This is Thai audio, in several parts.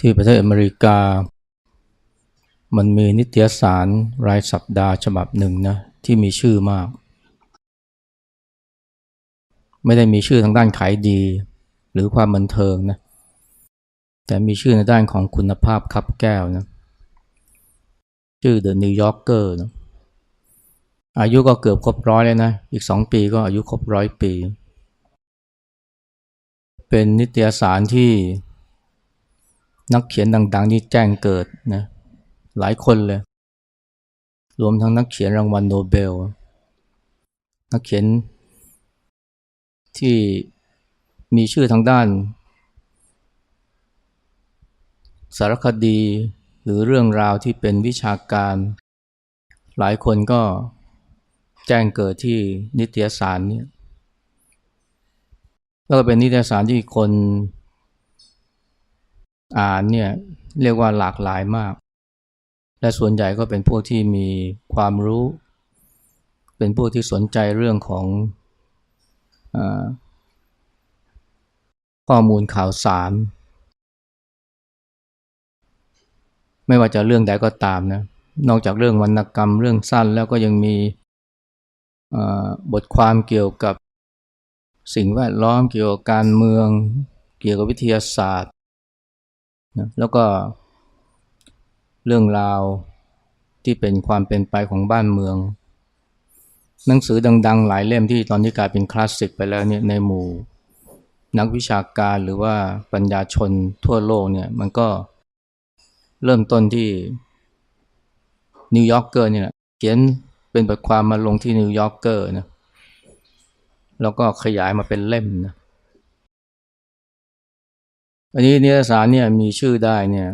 ที่ประเทศอเมริกา มันมีนิตยสารรายสัปดาห์ฉบับหนึ่งนะที่มีชื่อมาก ไม่ได้มีชื่อทางด้านขายดี หรือความบันเทิงนะแต่มีชื่อในด้านของคุณภาพคับแก้วนะชื่อ The New Yorker นะอายุก็เกือบครบร้อยเลยนะ อีกสองปีก็อายุครบร้อยปี เป็นนิตยสารที่ นักเขียนดัง ๆ นี่แจ้งเกิดนะหลายคนเลย รวมทั้งนักเขียนรางวัลโนเบล นักเขียนที่มีชื่อทางด้าน สารคดีหรือเรื่องราวที่เป็นวิชาการ หลายคนก็แจ้งเกิดที่นิตยสารนี้แล้วก็เป็นนิตยสารที่คน อ่านเนี่ยเรียกว่าหลากหลายมาก และส่วนใหญ่ก็เป็นพวกที่มีความรู้ เป็นพวกที่สนใจเรื่องของอข้อมูลข่าวสาร ไม่ว่าจะเรื่องใดก็ตามนะนอกจากเรื่องวรรณกรรมเรื่องสั้นแล้วก็ยังมีบทความเกี่ยวกับสิ่งแวดล้อมเกี่ยวกับการเมือง เกี่ยวกับวิทยาศาสตร์ นะแล้วก็เรื่องราวที่เป็นความเป็นไปของบ้านเมือง หนังสือดัง ๆ หลายเล่มที่ตอนนี้กลายเป็นคลาสสิกไปแล้วเนี่ยในหมู่ นักวิชาการหรือว่าปัญญาชนทั่วโลกเนี่ยมันก็เริ่มต้นที่นิวยอร์กเกอร์เนี่ยเขียนเป็นบทความมาลงที่นิวยอร์กเกอร์นะแล้วก็ขยายมาเป็นเล่มนะ อันนี้นิตยสารเนี่ยมีชื่อได้เนี่ย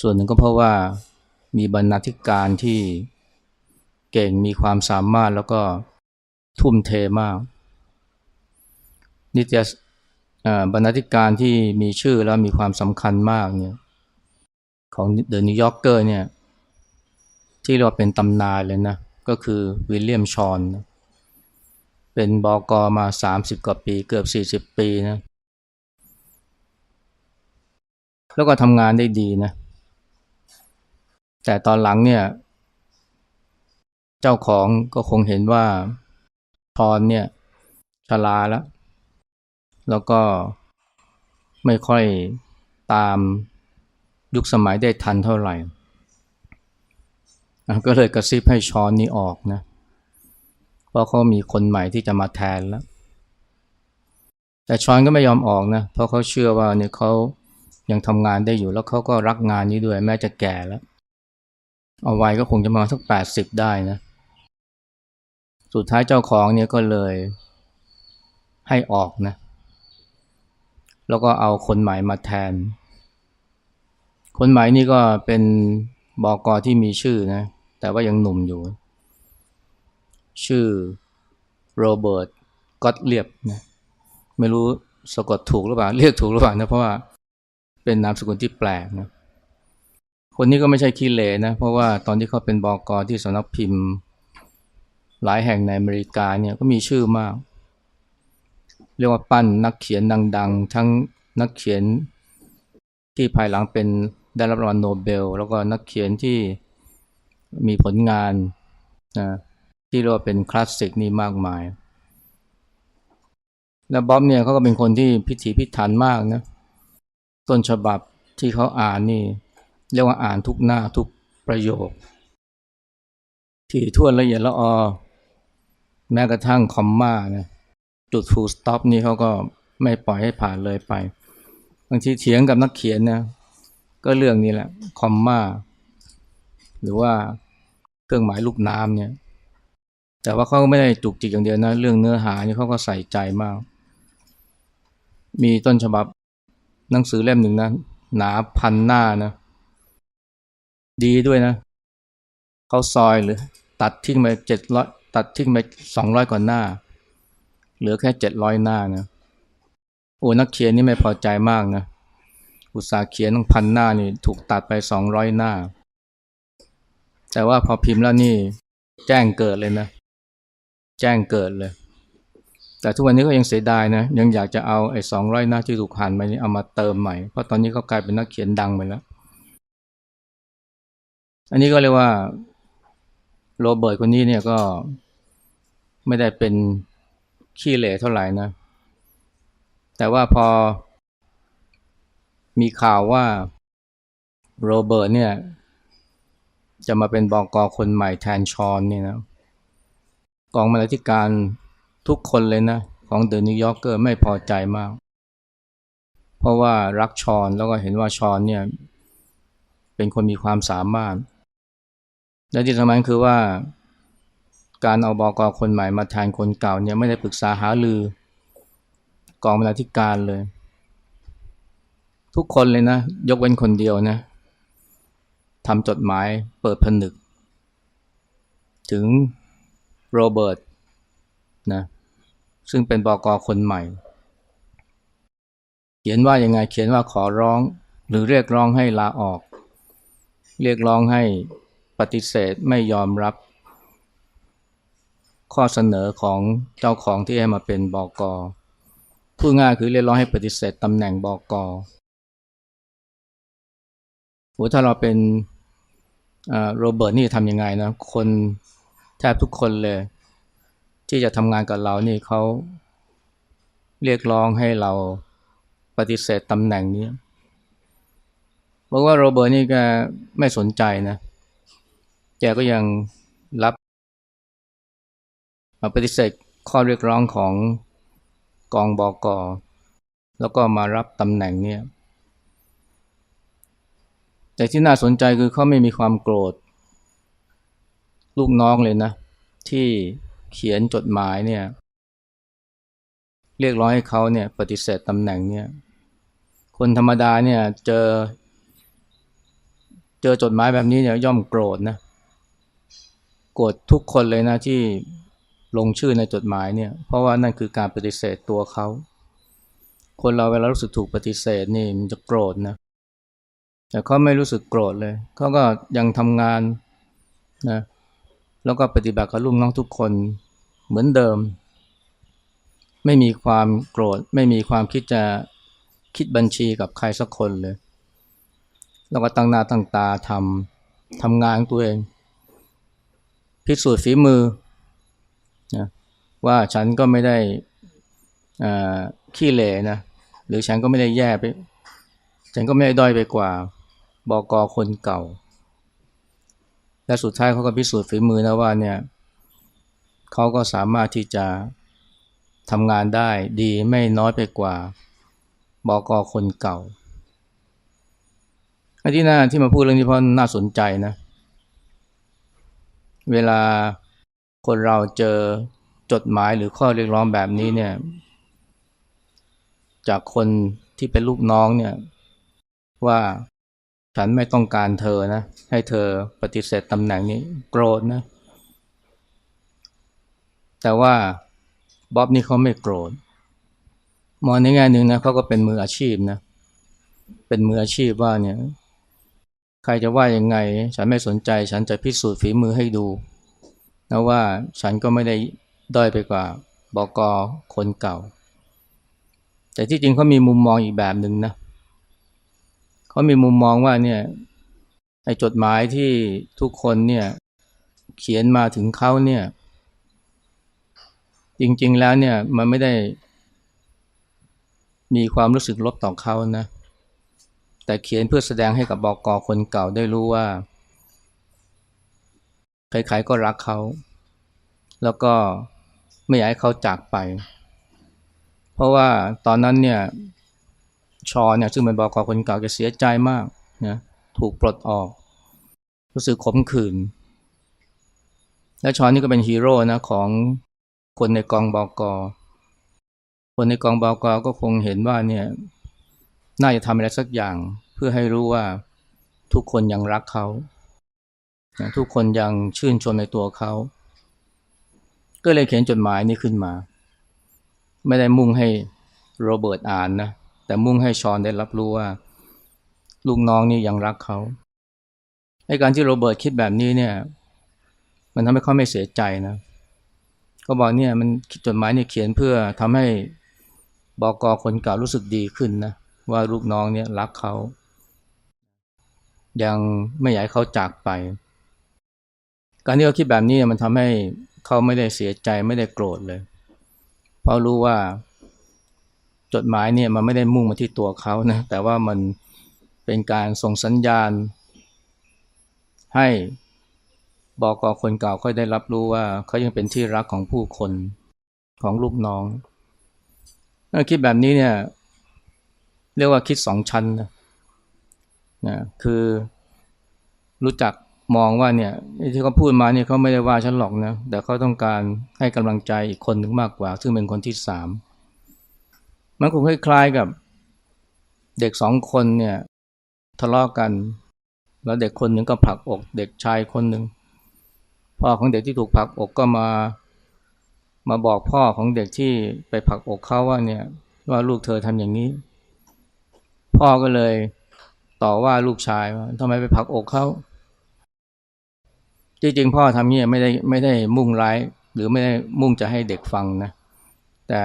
ส่วนหนึ่งก็เพราะว่ามีบรรณาธิการที่เก่งมีความสามารถแล้วก็ทุ่มเทมาก นิตยสบรรณาธิการที่มีชื่อแล้วมีความสำคัญมากเนี่ยของ The New Yorker เนี่ยที่เราเป็นตำนานเลยนะก็คือวิลเลียมชอน เป็นบอกอมา 30 กว่าปีเกือบ 40 ปีนะ แล้วก็ทำงานได้ดีนะ แต่ตอนหลังเนี่ย เจ้าของก็คงเห็นว่าทอนเนี่ยชราแล้ว แล้วก็ไม่ค่อยตามยุคสมัยได้ทันเท่าไหร่ ก็เลยกระซิบให้ช้อนนี้ออกนะ เพราะเขามีคนใหม่ที่จะมาแทนแล้ว แต่ช้อนก็ไม่ยอมออกนะ เพราะเขาเชื่อว่าเนี่ยเขา ยังทำงานได้อยู่แล้วเขาก็รักงานนี้ด้วย แม้จะแก่แล้ว เอาไว้ก็คงจะมาสักแปดสิบได้นะ สุดท้ายเจ้าของเนี่ยก็เลยให้ออกนะ แล้วก็เอาคนใหม่มาแทน คนใหม่นี่ก็เป็นบอกอที่มีชื่อนะ แต่ว่ายังหนุ่มอยู่ ชื่อโรเบิร์ตก็ตเลียบนะ ไม่รู้สะกดถูกหรือเปล่า เรียกถูกหรือเปล่านะ เพราะว่า เป็นนามสกุลที่แปลกนะคนนี้ก็ไม่ใช่ขี้เลนะ เพราะว่าตอนที่เขาเป็นบอกอที่สำนักพิมพ์ หลายแห่งในอเมริกาเนี่ยก็มีชื่อมาก เรียกว่าปั้นนักเขียนดังๆ ทั้งนักเขียนที่ภายหลังเป็นได้รับรางวัลโนเบล แล้วก็นักเขียนที่มีผลงานนะที่เรียกว่าเป็นคลาสสิกนี่มากมาย แล้วบ๊อบเนี่ยเขาก็เป็นคนที่พิถีพิถันมากนะ ต้นฉบับที่เขาอ่านนี่ เรียกว่าอ่านทุกหน้าทุกประโยค ที่ท่วนละเอียดละออ แม้กระทั่งคอมมานะจุดฟูลสต็อปนี่เขาก็ไม่ปล่อยให้ผ่านเลยไป บางทีเถียงกับนักเขียนนะก็เรื่องนี้แหละคอมมาหรือว่าเครื่องหมายลูกน้ำเนี่ย แต่ว่าเขาไม่ได้จุกจิกอย่างเดียวนะ เรื่องเนื้อหานี่เขาก็ใส่ใจมาก มีต้นฉบับ หนังสือเล่มหนึ่งนะหนาพันหน้านะ ดีด้วยนะเขาซอยหรือ ตัดทิ้งไปเจ็ดร้อยตัดทิ้งไปสองร้อยกว่าหน้า เหลือแค่เจ็ดร้อยหน้านะโอ้นักเขียนนี่ไม่พอใจมากนะอุตสาห์เขียนตั้งพันหน้านี่ถูกตัดไปสองร้อยหน้า แต่ว่าพอพิมพ์แล้วนี่ แจ้งเกิดเลยนะ แจ้งเกิดเลย แต่ทุกวันนี้ก็ยังเสียดายนะยังอยากจะเอาไอ้สองร้อยหน้าที่ถูกหั่นไปนี่เอามาเติมใหม่ เพราะตอนนี้เขากลายเป็นนักเขียนดังไปแล้ว อันนี้ก็เรียกว่าโรเบิร์ตคนนี้เนี่ยก็ไม่ได้เป็นขี้เหร่เท่าไหร่นะ แต่ว่าพอมีข่าวว่าโรเบิร์ตเนี่ย จะมาเป็นบอกอคนใหม่แทนชอนเนี่ยนะกองบรรณาธิการ ทุกคนเลยนะ ของเดอะนิวยอร์กเกอร์ไม่พอใจมาก เพราะว่ารักชอนแล้วก็เห็นว่าชอนเนี่ย เป็นคนมีความสามารถ และที่สำคัญคือว่า การเอาบอกอคนใหม่มาแทนคนเก่าเนี่ยไม่ได้ปรึกษาหารือกองบรรณาธิการเลย ทุกคนเลยนะ ยกเว้นคนเดียวนะทำจดหมายเปิดผนึก ถึงโรเบิร์ตนะ ซึ่งเป็นบอกอคนใหม่ เขียนว่ายังไงเขียนว่าขอร้อง หรือเรียกร้องให้ลาออก เรียกร้องให้ปฏิเสธไม่ยอมรับ ข้อเสนอของเจ้าของที่ให้มาเป็นบอกอพูดง่ายคือเรียกร้องให้ปฏิเสธตำแหน่งบอกอโหถ้าเราเป็นโรเบิร์ตนี่ทำยังไงนะ คนแทบทุกคนเลย ที่จะทำงานกับเรานี่เขาเรียกร้องให้เราปฏิเสธตำแหน่งนี้บอกว่าโรเบิร์ตนี่แกไม่สนใจนะแกก็ยังรับปฏิเสธข้อเรียกร้องของกองบอกอแล้วก็มารับตำแหน่งเนี่ยแต่ที่น่าสนใจคือเขาไม่มีความโกรธ ลูกน้องเลยนะ ที่ เขียนจดหมายเนี่ย เรียกร้องให้เขาเนี่ยปฏิเสธตำแหน่งเนี่ย คนธรรมดาเนี่ยเจอ เจอจดหมายแบบนี้เนี่ยย่อมโกรธนะโกรธทุกคนเลยนะที่ลงชื่อในจดหมายเนี่ย เพราะว่านั่นคือการปฏิเสธตัวเขา คนเราเวลารู้สึกถูกปฏิเสธนี่มันจะโกรธนะ แต่เขาไม่รู้สึกโกรธเลย เขาก็ยังทำงานนะ แล้วก็ปฏิบัติกับลูกน้องทุกคน เหมือนเดิม ไม่มีความโกรธ ไม่มีความคิดจะคิดบัญชีกับใครสักคนเลย แล้วก็ตั้งหน้าตั้งตาทำทำงานตัวเอง พิสูจน์ฝีมือนะว่าฉันก็ไม่ได้ขี้เหร่นะหรือฉันก็ไม่ได้แย่ไป ฉันก็ไม่ได้ด้อยไปกว่าบอกอคนเก่า และสุดท้ายเขาก็พิสูจน์ฝีมือนะว่าเนี่ย เขาก็สามารถที่จะทำงานได้ดีไม่น้อยไปกว่าบอกอคนเก่าอันที่น่าที่มาพูดเรื่องนี้เพราะน่าสนใจนะ เวลาคนเราเจอจดหมายหรือข้อเรียกร้องแบบนี้เนี่ย จากคนที่เป็นลูกน้องเนี่ย ว่าฉันไม่ต้องการเธอนะ ให้เธอปฏิเสธตำแหน่งนี้โกรธนะ แต่ว่าบ๊อบนี่เขาไม่โกรธมองในแง่หนึ่งนะเขาก็เป็นมืออาชีพนะเป็นมืออาชีพว่าเนี่ย ใครจะว่ายังไง ฉันไม่สนใจ ฉันจะพิสูจน์ฝีมือให้ดูนะว่าฉันก็ไม่ได้ด้อยไปกว่าบอกอคนเก่า แต่ที่จริงเขามีมุมมองอีกแบบหนึ่งนะเขามีมุมมองว่าเนี่ยไอ้จดหมายที่ทุกคนเนี่ยเขียนมาถึงเขาเนี่ย จริง ๆ แล้วเนี่ยมันไม่ได้ มีความรู้สึกลบต่อเขานะ แต่เขียนเพื่อแสดงให้กับบอกอคนเก่าได้รู้ว่า ใครๆก็รักเขา แล้วก็ไม่อยากให้เขาจากไป เพราะว่าตอนนั้นเนี่ยชอเนี่ยซึ่งเป็นบอกอคนเก่าจะเสียใจมากนะถูกปลดออก รู้สึกขมขื่นและชอนี่ก็เป็นฮีโร่นะของ คนในกองบอกอคนในกองบอกอก็คงเห็นว่าเนี่ยน่าจะทำอะไรสักอย่าง เพื่อให้รู้ว่าทุกคนยังรักเขาทุกคนยังชื่นชมในตัวเขา ก็เลยเขียนจดหมายนี้ขึ้นมา ไม่ได้มุ่งให้โรเบิร์ตอ่านนะ แต่มุ่งให้ชอนได้รับรู้ว่า ลูกน้องนี่ยังรักเขาไอ้การที่โรเบิร์ตคิดแบบนี้เนี่ย มันทำให้เขาไม่เสียใจนะ ก็บอกเนี่ยมันจดหมายเนี่ยเขียนเพื่อทำให้บอกอคนเก่ารู้สึกดีขึ้นนะว่าลูกน้องเนี่ยรักเขา ยังไม่อยากเขาจากไป การที่เขาคิดแบบนี้มันทำให้เขาไม่ได้เสียใจไม่ได้โกรธเลย เพราะรู้ว่าจดหมายเนี่ยมันไม่ได้มุ่งมาที่ตัวเขานะแต่ว่ามันเป็นการส่งสัญญาณ ให้ บอกกอคนเก่าค่อยได้รับรู้ว่าเขายังเป็นที่รักของผู้คนของลูกน้องถ้าคิดแบบนี้เนี่ยเรียกว่าคิดสองชั้นนะนะคือรู้จักมองว่าเนี่ยที่เขาพูดมาเนี่ยเขาไม่ได้ว่าฉันหรอกนะแต่เขาต้องการให้กำลังใจอีกคนหนึ่งมากกว่า ซึ่งเป็นคนที่สามมันคงคล้ายๆกับเด็กสองคนเนี่ยทะเลาะกกัน แล้วเด็กคนหนึ่งก็ผลักอกเด็กชายคนหนึ่ง พ่อของเด็กที่ถูกผลักอกก็มา มาบอกพ่อของเด็กที่ไปผลักอกเขาว่าเนี่ยว่าลูกเธอทำอย่างนี้ พ่อก็เลยต่อว่าลูกชายว่าทำไมไปผลักอกเขาจริงๆพ่อทำเนี่ยไม่ได้ไม่ได้มุ่งร้าย หรือไม่ได้มุ่งจะให้เด็กฟังนะ แต่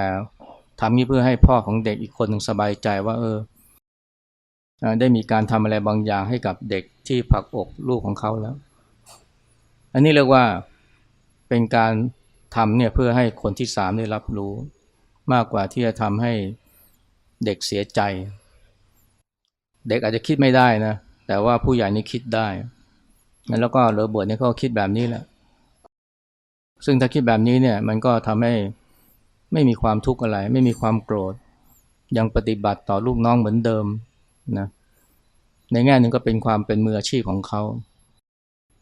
ทำนี้เพื่อให้พ่อของเด็กอีกคนหนึ่งสบายใจว่า เออได้มีการทำอะไรบางอย่างให้กับเด็กที่ผลักอกลูกของเขาแล้ว อันนี้เรียกว่าเป็นการทำเนี่ยเพื่อให้คนที่สามได้รับรู้ มากกว่าที่จะทำให้เด็กเสียใจ เด็กอาจจะคิดไม่ได้นะแต่ว่าผู้ใหญ่นี่คิดได้แล้วก็โรเบิร์ตเนี่ยเขาคิดแบบนี้แหละ ซึ่งถ้าคิดแบบนี้เนี่ยมันก็ทำให้ไม่มีความทุกข์อะไร ไม่มีความโกรธ ยังปฏิบัติต่อลูกน้องเหมือนเดิมนะในแง่หนึ่งก็เป็นความเป็นมืออาชีพของเขา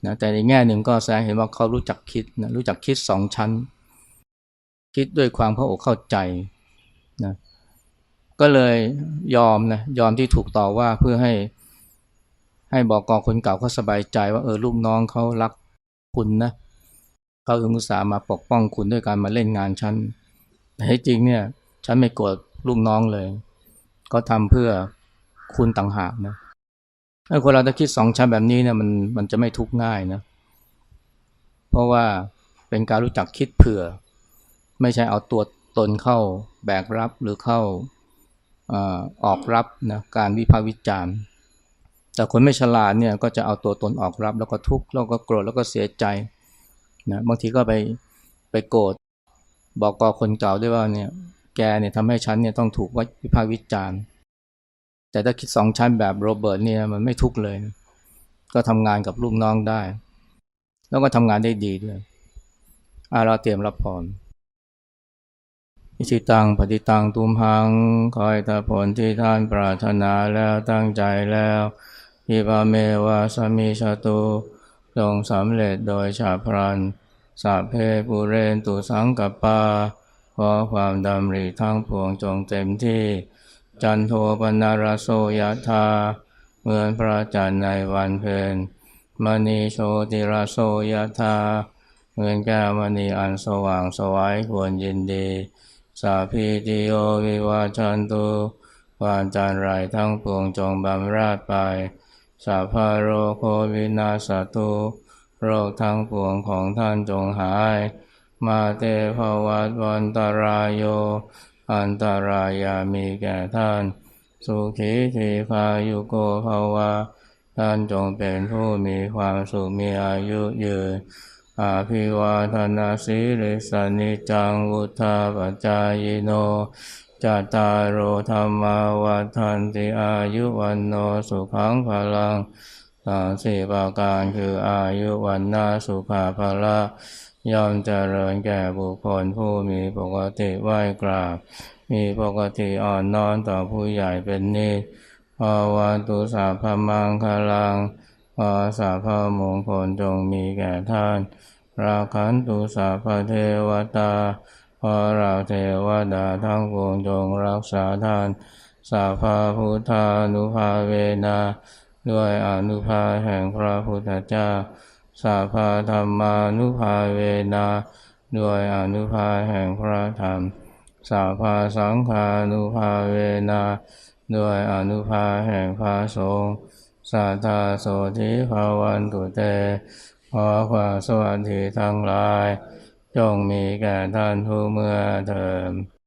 นะแต่ในแง่หนึ่งก็แสดงเห็นว่าเขารู้จักคิดนะรู้จักคิดสองชั้น คิดด้วยความเข้าอกเข้าใจนะก็เลยยอมนะยอมที่ถูกต่อว่าเพื่อให้ให้บอกกอคนเก่าเขาสบายใจว่าเออลูกน้องเขารักคุณนะเขาถึงอุตส่าห์มาปกป้องคุณด้วยการมาเล่นงานฉันแต่จริงเนี่ยฉันไม่โกรธลูกน้องเลย ก็ทำเพื่อคุณต่างหากนะ ถ้าคนเราจะคิดสองชั้นแบบนี้เนี่ยมันมันจะไม่ทุกข์ง่ายนะ เพราะว่าเป็นการรู้จักคิดเผื่อ ไม่ใช่เอาตัวตนเข้าแบกรับหรือเข้าออกรับนะการวิพากษ์วิจารณ์ แต่คนไม่ฉลาดเนี่ยก็จะเอาตัวตนออกรับแล้วก็ทุกข์แล้วก็โกรธแล้วก็เสียใจนะบางทีก็ไปไปโกรธบอกกอคนเก่าด้วยว่าเนี่ยแกเนี่ยทำให้ฉันเนี่ยต้องถูกวิพากษ์วิจารณ์ แต่ถ้าคิดสองชั้นแบบโรเบิร์ตเนี่ยมันไม่ทุกเลยนะก็ทำงานกับลูกน้องได้ แล้วก็ทำงานได้ดีด้วยอาราเตรียมรับพรอิชิตังปฏิตังตุมหัง คอยตาผลที่ท่านปรารถนาแล้วตั้งใจแล้วอิบาเมวาสมิชตุลงสำเร็จโดยชาพรันสัพเพปุเรนตุสังกปา ขอความดำริทั้งพวงจงเต็มที่ จันโทปนารโสยธาเหมือนพระจันทร์ในวันเพ็ญมณีโชติราโสยธาเหมือนแก้วมณีอันสว่างสวัยควรยินดี สาพีติโยวิวาจันตุวานจันไรทั้งปวงจงบำราดไป สาพาโรโควินาสตุโรคทั้งปวงของท่านจงหาย มาเตภวัตวันตรายโย อันตรายามีแก่ท่าน สุขีทีพายุโกภาวะท่านจงเป็นผู้มีความสุขมีอายุยืนอาภิวาทนาสีริสนิจังวุธาปจายโนจัตตารโอธรรมาวัฏันติอายุวันโนสุขังพลังสามสี่ประการคืออายุวันนาสุขาภละ ยอมเจริญแก่บุคคลผู้มีปกติไหว้กราบ มีปกติอ่อนน้อมต่อผู้ใหญ่เป็นนิสภาวะตุสาพมังคลังภาสาพมงคลจงมีแก่ท่าน ราคันตุสาพเทวตาพระราเทวดาทั้งปวงจงรักษาท่าน สาภาพุทธานุภาเวนา ด้วยอนุภาแห่งพระพุทธเจ้า สาภาธรรมานุภาเวนาด้วยอนุภาแห่งพระธรรม สาภาสังฆานุภาเวนาด้วยอนุภาแห่งพระสงฆ์สัทธาโสธิภาวันตุเตขอความสวัสดีทั้งหลาย จงมีแก่ท่านผู้เมื่อเทิม